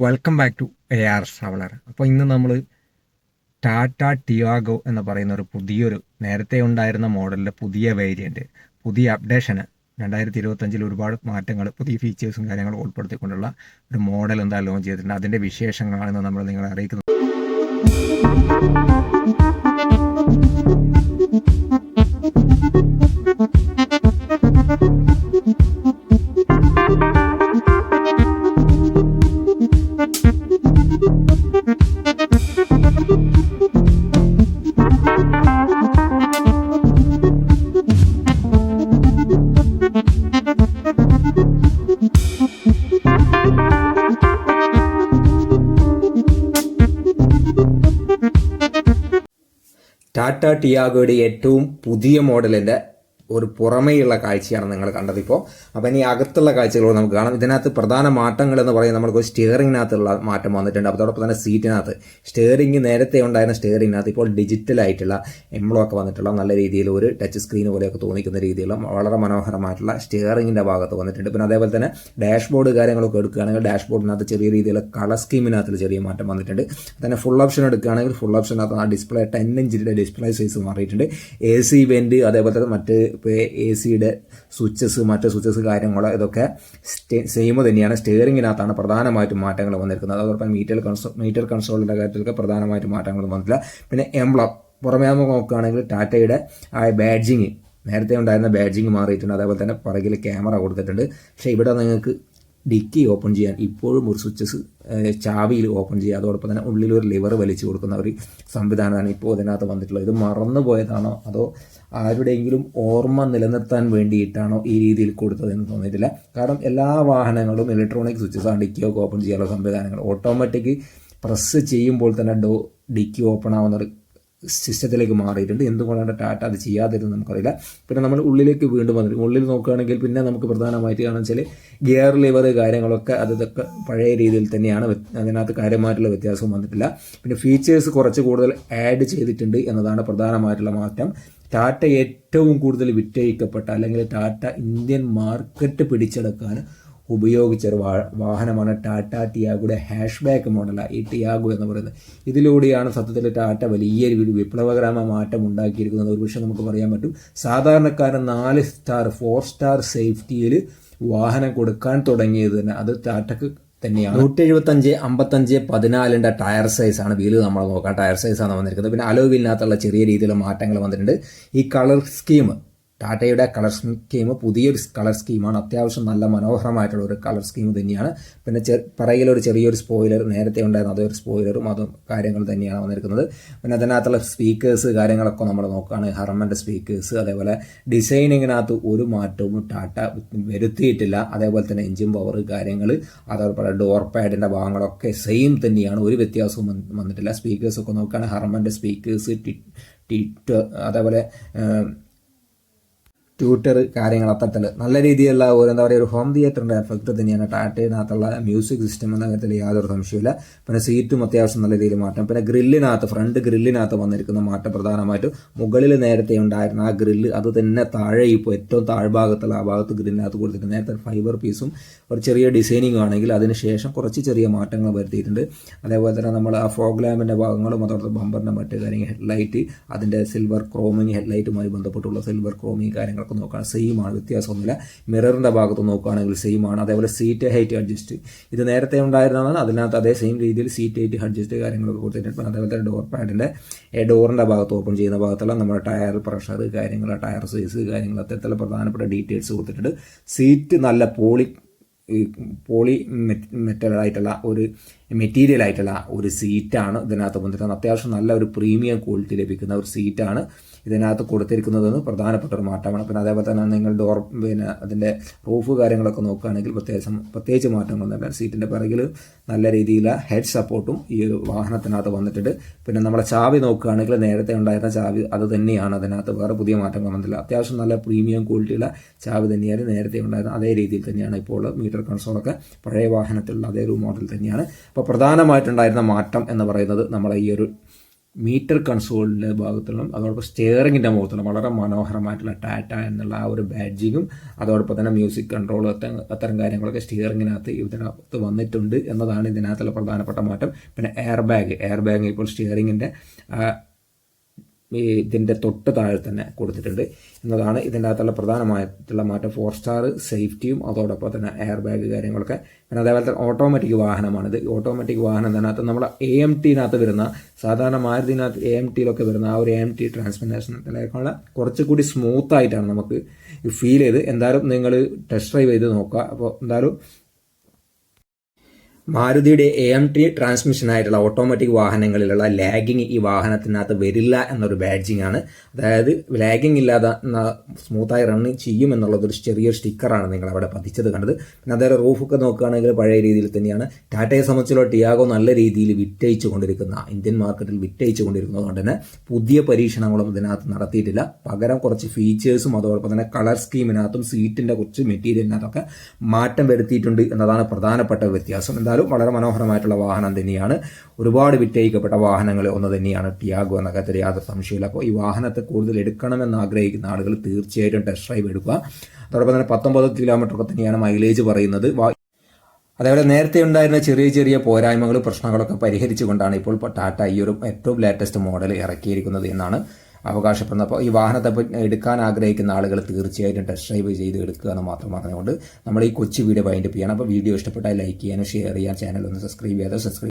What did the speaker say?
Welcome back to A R traveller അപ്പോൾ ഇന്ന് നമ്മൾ ടാറ്റ ടിയാഗോ എന്ന് പറയുന്ന ഒരു പുതിയൊരു നേരത്തെ ഉണ്ടായിരുന്ന മോഡലിന്റെ പുതിയ വേരിയന്റ് പുതിയ അപ്ഡേഷന് രണ്ടായിരത്തി ഇരുപത്തഞ്ചിൽ ഒരുപാട് മാറ്റങ്ങൾ പുതിയ ഫീച്ചേഴ്സും കാര്യങ്ങളും ഉൾപ്പെടുത്തിക്കൊണ്ടുള്ള ഒരു മോഡൽ എന്താ ലോഞ്ച് ചെയ്തിട്ടുണ്ട്. അതിന്റെ വിശേഷങ്ങളാണ് നമ്മൾ നിങ്ങളെ അറിയിക്കുന്നത്. ടാറ്റ ടിയാഗോയുടെ ഏറ്റവും പുതിയ മോഡലിന്റെ ഒരു പുറമേയുള്ള കാഴ്ചയാണ് നിങ്ങൾ കണ്ടതിപ്പോൾ അപ്പോൾ ഇനി അകത്തുള്ള കാഴ്ചകൾ നമുക്ക് കാണാം. ഇതിനകത്ത് പ്രധാന മാറ്റങ്ങൾ എന്ന് പറയുന്നത് നമുക്ക് സ്റ്റിയറിങ്ങിനകത്തുള്ള മാറ്റം വന്നിട്ടുണ്ട്. അതോടൊപ്പം തന്നെ സീറ്റിനകത്ത് സ്റ്റിയറിംഗ് നേരത്തെ ഉണ്ടായിരുന്ന സ്റ്റിയറിങ്ങിനകത്ത് ഇപ്പോൾ ഡിജിറ്റലായിട്ടുള്ള എംബ്ലോക്ക് വന്നിട്ടുള്ള നല്ല രീതിയിൽ ഒരു ടച്ച് സ്ക്രീൻ പോലെയൊക്കെ തോന്നിക്കുന്ന രീതിയിലുള്ള വളരെ മനോഹരമായിട്ടുള്ള സ്റ്റിയറിങ്ങിന്റെ ഭാഗത്ത് വന്നിട്ടുണ്ട്. പിന്നെ അതേപോലെ തന്നെ ഡാഷ്ബോർഡ് കാര്യങ്ങളൊക്കെ എടുക്കുകയാണെങ്കിൽ ഡാഷ്ബോർഡിനകത്ത് ചെറിയ രീതിയിലുള്ള കളർ സ്കീമിനകത്ത് ചെറിയ മാറ്റം വന്നിട്ടുണ്ട്. തന്നെ ഫുൾ ഓപ്ഷൻ എടുക്കുകയാണെങ്കിൽ ഫുൾ ഓപ്ഷനകത്ത് ആ ഡിസ്പ്ലേ ടെൻ ഇഞ്ചിന്റെ ഡിസ്പ്ലേ സൈസ് മാറിയിട്ടുണ്ട്. എ സി വെന്റ് അതേപോലെ തന്നെ മറ്റ് ഇപ്പോൾ എ സിയുടെ സ്വിച്ചസ് മറ്റ് സ്വിച്ചസ് കാര്യങ്ങൾ ഇതൊക്കെ സെയിം തന്നെയാണ്. സ്റ്റിയറിങ്ങിനകത്താണ് പ്രധാനമായിട്ടും മാറ്റങ്ങൾ വന്നിരിക്കുന്നത്. അതോടൊപ്പം മീറ്റർ കൺസോ മീറ്റർ കൺസോളിന്റെ കാര്യത്തിലൊക്കെ പ്രധാനമായിട്ടും മാറ്റങ്ങൾ വന്നിട്ടില്ല. പിന്നെ എംബ്ലം പുറമേ നമുക്ക് നോക്കുകയാണെങ്കിൽ ടാറ്റയുടെ ആ ബാഡ്ജിങ് നേരത്തെ ഉണ്ടായിരുന്ന ബാഡ്ജിങ് മാറിയിട്ടുണ്ട്. അതേപോലെ തന്നെ പുറകിൽ ക്യാമറ കൊടുത്തിട്ടുണ്ട്. പക്ഷേ ഇവിടെ നിങ്ങൾക്ക് ഡിക്കി ഓപ്പൺ ചെയ്യാൻ ഇപ്പോഴും ഒരു സ്വിച്ചസ് ചാവിയിൽ ഓപ്പൺ ചെയ്യുക. അതോടൊപ്പം തന്നെ ഉള്ളിൽ ഒരു ലിവർ വലിച്ചു കൊടുക്കുന്ന ഒരു സംവിധാനമാണ് ഇപ്പോൾ ഇതിനകത്ത് വന്നിട്ടുള്ളത്. ഇത് മറന്നു പോയതാണോ? അതോ ആരുടെയെങ്കിലും ഓർമ്മ നിലനിർത്താൻ വേണ്ടിയിട്ടാണോ ഈ രീതിയിൽ കൊടുത്തതെന്ന് തോന്നിയിട്ടില്ല. കാരണം എല്ലാ വാഹനങ്ങളും ഇലക്ട്രോണിക് സ്വിച്ചസ് ആണ് ഡിക്കി ഒക്കെ ഓപ്പൺ ചെയ്യാനുള്ള സംവിധാനങ്ങൾ. ഓട്ടോമാറ്റിക് പ്രസ് ചെയ്യുമ്പോൾ തന്നെ ഡോ ഡിക്കി ഓപ്പൺ ആവുന്ന ഒരു സിസ്റ്റത്തിലേക്ക് മാറിയിട്ടുണ്ട്. എന്തുകൊണ്ടാണ് ടാറ്റ അത് ചെയ്യാതിരുന്നത് നമുക്കറിയില്ല. പിന്നെ നമ്മൾ ഉള്ളിലേക്ക് വീണ്ടും വന്നിട്ട് ഉള്ളിൽ നോക്കുകയാണെങ്കിൽ പിന്നെ നമുക്ക് പ്രധാനമായിട്ട് കാണാൻ വെച്ചാൽ ഗിയർ ലിവർ കാര്യങ്ങളൊക്കെ അതൊക്കെ പഴയ രീതിയിൽ തന്നെയാണ് അതിനകത്ത് കാര്യമായിട്ടുള്ള വ്യത്യാസം വന്നിട്ടില്ല. പിന്നെ ഫീച്ചേഴ്സ് കുറച്ച് കൂടുതൽ ആഡ് ചെയ്തിട്ടുണ്ട് എന്നതാണ് പ്രധാനമായിട്ടുള്ള മാറ്റം. ടാറ്റ ഏറ്റവും കൂടുതൽ വിറ്റഴിക്കപ്പെട്ട അല്ലെങ്കിൽ ടാറ്റ ഇന്ത്യൻ മാർക്കറ്റ് പിടിച്ചെടുക്കാൻ ഉപയോഗിച്ച ഒരു വാഹനമാണ് ടാറ്റ ടിയാഗോയുടെ ഹാഷ് ബാക്ക് മോഡലാണ് ഈ ടിയാഗോ എന്ന് പറയുന്നത്. ഇതിലൂടെയാണ് സത്യത്തിൽ ടാറ്റ വലിയ ഒരു വിപ്ലവകരമായ മാറ്റം ഉണ്ടാക്കിയിരിക്കുന്നത്. ഒരുപക്ഷെ നമുക്ക് പറയാൻ പറ്റും സാധാരണക്കാരൻ നാല് സ്റ്റാർ ഫോർ സ്റ്റാർ സേഫ്റ്റിയിൽ വാഹനം കൊടുക്കാൻ തുടങ്ങിയത് തന്നെ അത് ടാറ്റക്ക് തന്നെയാണ്. നൂറ്റി എഴുപത്തഞ്ച് അമ്പത്തഞ്ച് പതിനാലിന്റെ ടയർ സൈസാണ് വീൽ നമ്മൾ നോക്കാം. ടയർ സൈസാണ് വന്നിരിക്കുന്നത്. പിന്നെ അലോ വീലിനകത്തുള്ള ചെറിയ രീതിയിലുള്ള മാറ്റങ്ങൾ വന്നിട്ടുണ്ട്. ഈ കളർ സ്കീം ടാറ്റയുടെ കളർ സ്കീം പുതിയൊരു കളർ സ്കീമാണ്. അത്യാവശ്യം നല്ല മനോഹരമായിട്ടുള്ള ഒരു കളർ സ്കീം തന്നെയാണ്. പിന്നെ പറയിലൊരു ചെറിയൊരു സ്പോയിലർ നേരത്തെ ഉണ്ടായിരുന്ന അതൊരു സ്പോയിലറും അതും കാര്യങ്ങൾ തന്നെയാണ് വന്നിരിക്കുന്നത്. പിന്നെ അതിനകത്തുള്ള സ്പീക്കേഴ്സ് കാര്യങ്ങളൊക്കെ നമ്മൾ നോക്കുകയാണ്. ഹർമന്റെ സ്പീക്കേഴ്സ് അതേപോലെ ഡിസൈനിങ്ങിനകത്ത് ഒരു മാറ്റവും ടാറ്റ വരുത്തിയിട്ടില്ല. അതേപോലെ തന്നെ എഞ്ചിൻ പവർ കാര്യങ്ങൾ അതേപോലെ ഡോർ പാഡിന്റെ ഭാഗങ്ങളൊക്കെ സെയിം തന്നെയാണ്. ഒരു വ്യത്യാസവും വന്നിട്ടില്ല. സ്പീക്കേഴ്സൊക്കെ നോക്കുകയാണെങ്കിൽ ഹർമന്റെ സ്പീക്കേഴ്സ് ടി അതേപോലെ ട്യൂട്ടർ കാര്യങ്ങൾ അത്തരത്തിൽ നല്ല രീതിയിലുള്ള ഒരു എന്താ പറയുക ഒരു ഹോം തിയേറ്ററിന്റെ എഫക്റ്റ് തന്നെയാണ് ടാറ്റയിനകത്തുള്ള മ്യൂസിക് സിസ്റ്റം എന്ന കാര്യത്തിൽ യാതൊരു സംശയമില്ല പിന്നെ സീറ്റും അത്യാവശ്യം നല്ല രീതിയിൽ മാറ്റം പിന്നെ ഗ്രില്ലിനകത്ത് ഫ്രണ്ട് ഗ്രില്ലിനകത്ത് വന്നിരിക്കുന്ന മാറ്റം പ്രധാനമായിട്ടും മുകളിൽ നേരത്തെ ഉണ്ടായിരുന്ന ആ ഗ്രില്ല് അത് തന്നെ താഴെ ഇപ്പോൾ ഏറ്റവും താഴ്ഭാഗത്തുള്ള ആ ഭാഗത്ത് ഗ്രില്ലിനകത്ത് കൊടുത്തിട്ടുണ്ട് നേരത്തെ ഫൈബർ പീസും ഒരു ചെറിയ ഡിസൈനിങ് ആണെങ്കിൽ അതിനുശേഷം കുറച്ച് ചെറിയ മാറ്റങ്ങൾ വരുത്തിയിട്ടുണ്ട്. അതേപോലെ തന്നെ നമ്മൾ ആ ഫോഗ് ലാമ്പിന്റെ ഭാഗങ്ങളും അതോടൊപ്പം ബമ്പറിന്റെ മറ്റ് കാര്യങ്ങൾ ഹെഡ്ലൈറ്റ് അതിന്റെ സിൽവർ ക്രോമിങ് ഹെഡ്ലൈറ്റുമായി ബന്ധപ്പെട്ടുള്ള സിൽവർ ക്രോമിങ് കാര്യങ്ങൾ ഭാഗത്ത് നോക്കുകയാണ്. സെയിം ആണ്. വ്യത്യാസമൊന്നുമില്ല മിററിന്റെ ഭാഗത്ത് നോക്കുകയാണെങ്കിൽ സെയിം ആണ്. അതേപോലെ സീറ്റ് ഹൈറ്റ് അഡ്ജസ്റ്റ് ഇത് നേരത്തെ ഉണ്ടായിരുന്നതാണ്. അതിനകത്ത് അതേ സെയിം രീതിയിൽ സീറ്റ് ഹൈറ്റ് അഡ്ജസ്റ്റ് കാര്യങ്ങളൊക്കെ കൊടുത്തിട്ടുണ്ട്. അതേപോലെ തന്നെ ഡോർ പാഡിന്റെ ഡോറിന്റെ ഭാഗത്ത് ഓപ്പൺ ചെയ്യുന്ന ഭാഗത്തുള്ള നമ്മുടെ ടയർ പ്രഷർ കാര്യങ്ങൾ ടയർ സൈസ് കാര്യങ്ങൾ അത്തരത്തിലുള്ള പ്രധാനപ്പെട്ട ഡീറ്റെയിൽസ് കൊടുത്തിട്ടുണ്ട്. സീറ്റ് നല്ല പോളി പോളി മെറ്റലായിട്ടുള്ള ഒരു മെറ്റീരിയൽ ആയിട്ടുള്ള ഒരു സീറ്റാണ് ഇതിനകത്ത് വന്നിട്ട് അത്യാവശ്യം നല്ല ഒരു പ്രീമിയം ക്വാളിറ്റി ലഭിക്കുന്ന ഒരു സീറ്റാണ് ഇതിനകത്ത് കൊടുത്തിരിക്കുന്നതെന്ന് പ്രധാനപ്പെട്ട ഒരു മാറ്റമാണ്. പിന്നെ അതേപോലെ തന്നെ നിങ്ങൾ ഡോർ പിന്നെ അതിന്റെ റൂഫ് കാര്യങ്ങളൊക്കെ നോക്കുകയാണെങ്കിൽ പ്രത്യേകിച്ച് പ്രത്യേകിച്ച് മാറ്റങ്ങളൊന്നുമില്ല സീറ്റിന്റെ പിറകിൽ നല്ല രീതിയിലുള്ള ഹെഡ് സപ്പോർട്ടും ഈ ഒരു വാഹനത്തിനകത്ത് വന്നിട്ടുണ്ട്. പിന്നെ നമ്മുടെ ചാവി നോക്കുകയാണെങ്കിൽ നേരത്തെ ഉണ്ടായിരുന്ന ചാവി അത് തന്നെയാണ്. അതിനകത്ത് വേറെ പുതിയ മാറ്റങ്ങൾ വന്നില്ല അത്യാവശ്യം നല്ല പ്രീമിയം ക്വാളിറ്റിയുള്ള ചാവി തന്നെയാണ് നേരത്തെ ഉണ്ടായിരുന്ന അതേ രീതിയിൽ തന്നെയാണ് ഇപ്പോൾ മീറ്റർ കൺസോളൊക്കെ പഴയ വാഹനത്തിലുള്ള അതേ ഒരു മോഡൽ തന്നെയാണ്. അപ്പോൾ പ്രധാനമായിട്ടുണ്ടായിരുന്ന മാറ്റം എന്ന് പറയുന്നത് നമ്മളെ ഈ ഒരു മീറ്റർ കൺസോളിന്റെ ഭാഗത്തുള്ള അതോടൊപ്പം സ്റ്റിയറിങ്ങിന്റെ മുഖത്തുള്ള വളരെ മനോഹരമായിട്ടുള്ള ടാറ്റ എന്നുള്ള ആ ഒരു ബാഡ്ജിങ്ങും അതോടൊപ്പം തന്നെ മ്യൂസിക് കൺട്രോൾ അത്തരം കാര്യങ്ങളൊക്കെ സ്റ്റിയറിങ്ങിനകത്ത് ഇതിനകത്ത് വന്നിട്ടുണ്ട് എന്നതാണ് ഇതിനകത്തുള്ള പ്രധാനപ്പെട്ട മാറ്റം. പിന്നെ എയർ ബാഗ് എയർ ബാഗ് ഇപ്പോൾ സ്റ്റിയറിങ്ങിന്റെ ഇതിന്റെ തൊട്ട് താഴെ തന്നെ കൊടുത്തിട്ടുണ്ട്. എന്നതാണ് ഇതിന്റെ അകത്തുള്ള പ്രധാനമായിട്ടുള്ള മാറ്റം. ഫോർ സ്റ്റാർ സേഫ്റ്റിയും അതോടൊപ്പം തന്നെ എയർ ബാഗ് കാര്യങ്ങളൊക്കെ. പിന്നെ അതേപോലെ തന്നെ ഓട്ടോമാറ്റിക് വാഹനമാണിത്. ഓട്ടോമാറ്റിക് വാഹനം ഇതിനകത്ത് നമ്മൾ എ എം ടിനകത്ത് വരുന്ന സാധാരണ മാരുതിനകത്ത് എ എം ടിയിലൊക്കെ വരുന്ന ആ ഒരു എ എം ടി ട്രാൻസ്മിനേഷനത്തിലേക്കുള്ള കുറച്ചുകൂടി സ്മൂത്ത് ആയിട്ടാണ് നമുക്ക് ഫീൽ ചെയ്ത്. എന്തായാലും നിങ്ങൾ ടെസ്റ്റ് ഡ്രൈവ് ചെയ്ത് നോക്കുക. അപ്പോൾ എന്തായാലും മാരുതിയുടെ എ എം ടി ട്രാൻസ്മിഷൻ ആയിട്ടുള്ള ഓട്ടോമാറ്റിക് വാഹനങ്ങളിലുള്ള ലാഗിങ് ഈ വാഹനത്തിനകത്ത് വരില്ല എന്നൊരു ബാഡ്ജിങ് ആണ്. അതായത് ലാഗിങ് ഇല്ലാതെ സ്മൂത്തായി റൺ ചെയ്യും എന്നുള്ളത് ഒരു ചെറിയൊരു സ്റ്റിക്കറാണ് നിങ്ങൾ അവിടെ പതിച്ചത് കണ്ടത്. പിന്നെ അതേപോലെ റൂഫൊക്കെ നോക്കുകയാണെങ്കിൽ പഴയ രീതിയിൽ തന്നെയാണ്. ടാറ്റയെ സംബന്ധിച്ചുള്ള ടിയാഗോ നല്ല രീതിയിൽ വിറ്റയിച്ചു കൊണ്ടിരിക്കുന്ന ഇന്ത്യൻ മാർക്കറ്റിൽ വിറ്റയിച്ചു കൊണ്ടിരിക്കുന്നതുകൊണ്ട് തന്നെ പുതിയ പരീക്ഷണങ്ങളും ഇതിനകത്ത് നടത്തിയിട്ടില്ല. പകരം കുറച്ച് ഫീച്ചേഴ്സും അതോടൊപ്പം തന്നെ കളർ സ്കീമിനകത്തും സീറ്റിന്റെ കുറച്ച് മെറ്റീരിയലിനകത്തൊക്കെ മാറ്റം വരുത്തിയിട്ടുണ്ട് എന്നതാണ് പ്രധാനപ്പെട്ട വ്യത്യാസം. എന്തായാലും വളരെ മനോഹരമായിട്ടുള്ള വാഹനം തന്നെയാണ്. ഒരുപാട് വിറ്റയിക്കപ്പെട്ട വാഹനങ്ങൾ ഒന്ന് തന്നെയാണ് ടിയാഗോ എന്ന കാര്യത്തിൽ യാതൊരു സംശയമില്ല അപ്പോൾ ഈ വാഹനത്തെ കൂടുതൽ എടുക്കണമെന്ന് ആഗ്രഹിക്കുന്ന ആളുകൾ തീർച്ചയായിട്ടും ടെസ്റ്റ് ഡ്രൈവ് എടുക്കുക. അതോടൊപ്പം തന്നെ പത്തൊമ്പത് കിലോമീറ്റർ ഒക്കെ തന്നെയാണ് മൈലേജ് പറയുന്നത് അതേപോലെ നേരത്തെ ഉണ്ടായിരുന്ന ചെറിയ ചെറിയ പോരായ്മകൾ പ്രശ്നങ്ങളൊക്കെ പരിഹരിച്ചുകൊണ്ടാണ് ഇപ്പോൾ ടാറ്റ ഈ ഒരു ഏറ്റവും ലേറ്റസ്റ്റ് മോഡൽ ഇറക്കിയിരിക്കുന്നത് എന്നാണ് അവകാശപ്പെടുന്നത് അപ്പോൾ ഈ വാഹനത്തെ എടുക്കാൻ ആഗ്രഹിക്കുന്ന ആളുകൾ തീർച്ചയായിട്ടും ടെസ്റ്റ് ഡ്രൈവ് ചെയ്ത് എടുക്കുക എന്ന് മാത്രം പറഞ്ഞുകൊണ്ട് നമ്മൾ ഈ കൊച്ചു വീഡിയോ വൈൻഡപ്പ് ചെയ്യണം. അപ്പോൾ വീഡിയോ ഇഷ്ടപ്പെട്ടാൽ ലൈക്ക് ചെയ്യാനും ഷെയർ ചെയ്യാൻ ചാനൽ ഒന്ന് സബ്സ്ക്രൈബ് ചെയ്യാതെ സബ്സ്ക്രൈബ്